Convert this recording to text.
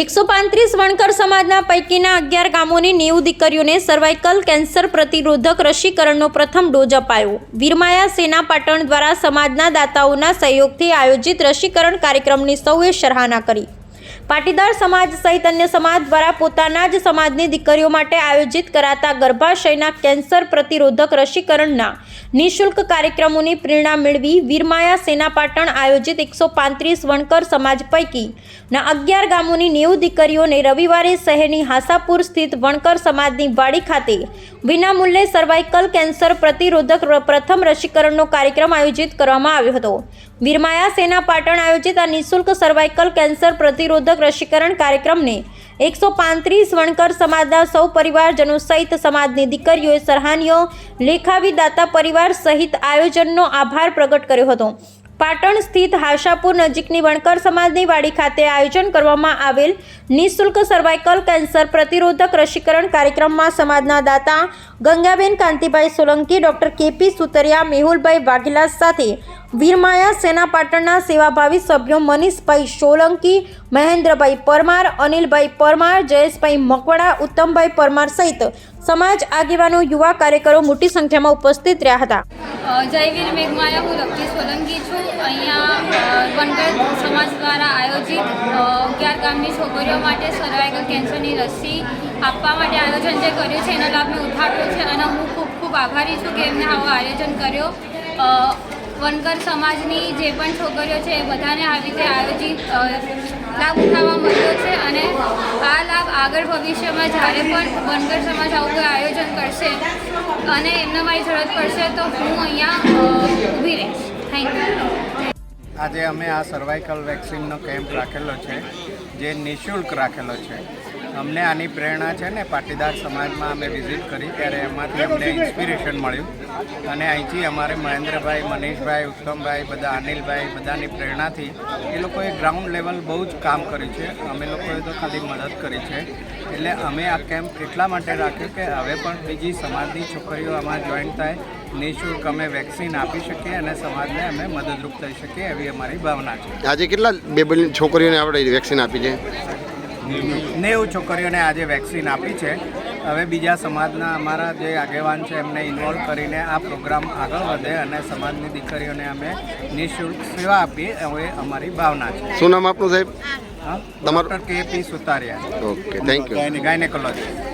એકસો પાંત્રીસ વણકર સમાજના પૈકીના અગિયાર ગામોની નેવું દીકરીઓને સર્વાઇકલ કેન્સર પ્રતિરોધક રસીકરણનો પ્રથમ ડોઝ અપાયો. વીરમાયા સેના પાટણ દ્વારા સમાજના દાતાઓના સહયોગથી આયોજિત રસીકરણ કાર્યક્રમની સૌએ સરાહના કરી. પાટીદાર સમાજ સહિત અન્ય સમાજ દ્વારા પોતાના જ સમાજની દીકરીઓ માટે આયોજિત કરાતા ગર્ભાશયના કેન્સર પ્રતિરોધક રસીકરણના નિઃશુલ્ક કાર્યક્રમોની પ્રેરણા મેળવી વીરમાયા સેના પાટણ આયોજિત એકસો પાંત્રીસ વણકર સમાજ પૈકીના અગિયાર ગામોની નેવું દીકરીઓને રવિવારે શહેરની હાસાપુર સ્થિત વણકર સમાજની વાડી ખાતે વિનામૂલ્યે સર્વાઇકલ કેન્સર પ્રતિરોધક પ્રથમ રસીકરણનો કાર્યક્રમ આયોજિત કરવામાં આવ્યો હતો. વીરમાયા સેના પાટણ આયોજિત આ નિઃશુલ્ક સર્વાઇકલ કેન્સર પ્રતિરોધક રસીકરણ કાર્યક્રમને એકસો પાંત્રીસ વણકર સમાજના સૌ પરિવારજનો સહિત સમાજની દીકરીઓએ સરાહનીય લેખાવી દાતા પરિવાર સહિત આયોજનનો આભાર પ્રગટ કર્યો હતો. પાટણ સ્થિત હાશાપુર નજીકની વણકર સમાજની વાડી ખાતે આયોજન કરવામાં આવેલ નિઃશુલ્ક સર્વાઇકલ કેન્સર પ્રતિરોધક રસીકરણ કાર્યક્રમમાં સમાજના દાતા ગંગાબેન કાંતિભાઈ સોલંકી, ડૉક્ટર કેપી સુતરિયા, મેહુલભાઈ વાઘેલા સાથે વીરમાયા સેના પાટણના સેવાભાવી સભ્યો મનીષભાઈ સોલંકી, મહેન્દ્રભાઈ પરમાર, અનિલભાઈ પરમાર, જયેશભાઈ મકવાડા ઉત્તમભાઈ પરમાર સહિત સમાજ આગેવાનો, યુવા કાર્યકરો મોટી સંખ્યામાં ઉપસ્થિત રહ્યા હતા. જયવીર મેઘમાયા હું લક્ષ્મી સોલંકી છું. અહીંયા અ, વનગર સમાજ દ્વારા આયોજિત અગિયાર ગામની છોકરીઓ માટે સર્વાઇકલ કેન્સરની રસી આપવા માટે આયોજન જે કર્યું છે એનો લાભ મેં ઉઠાવ્યો છે અને હું ખૂબ ખૂબ આભારી છું કે એમને આવું આયોજન કર્યો. વનકર સમાજની જે પણ છોકરીઓ છે એ બધાને આવી રીતે આયોજિત લાભ ઉઠાવવા મળ્યો છે અને આ લાભ આગળ ભવિષ્યમાં જ્યારે પણ વનકર સમાજ આવું કોઈ આયોજન કરશે અને એમને મારી જરૂરત પડશે તો હું અહીંયા ઊભી રહીશ. થેન્ક યુ આજે અમે આ સર્વાઇકલ વેક્સિનનો કેમ્પ રાખેલો છે, જે નિઃશુલ્ક રાખેલો છે. અમને આની પ્રેરણા છે ને પાટીદાર સમાજમાં અમે વિઝિટ કરી ત્યારે એમાંથી અમને ઇન્સ્પિરેશન મળ્યું. અને અહીંથી અમારે મહેન્દ્રભાઈ, મનીષભાઈ, ઉત્તમભાઈ, બધા અનિલભાઈ બધાની પ્રેરણાથી એ લોકોએ ગ્રાઉન્ડ લેવલ બહુ જ કામ કર્યું છે. અમે લોકોએ તો ખાલી મદદ કરી છે. એટલે અમે આ કેમ્પ એટલા માટે રાખ્યો કે હવે પણ બીજી સમાજની છોકરીઓ આમાં જોઈન થાય. નિઃશુલ્ક અમે વેક્સિન આપી શકીએ અને સમાજને અમે મદદરૂપ થઈ શકીએ એવી અમારી ભાવના છે. આજે કેટલા બે છોકરીઓને આપણે વેક્સિન આપી છે? નેવું છોકરીઓને આજે વેક્સિન આપી છે. હવે બીજા સમાજના અમારા જે આગેવાન છે એમને ઇન્વોલ્વ કરીને આ પ્રોગ્રામ આગળ વધે અને સમાજની દીકરીઓને અમે નિઃશુલ્ક સેવા આપીએ હવે અમારી ભાવના છે. શું નામ આપનું સાહેબ? હા તમારું- K P Sutariya. Okay thank you gynaecology.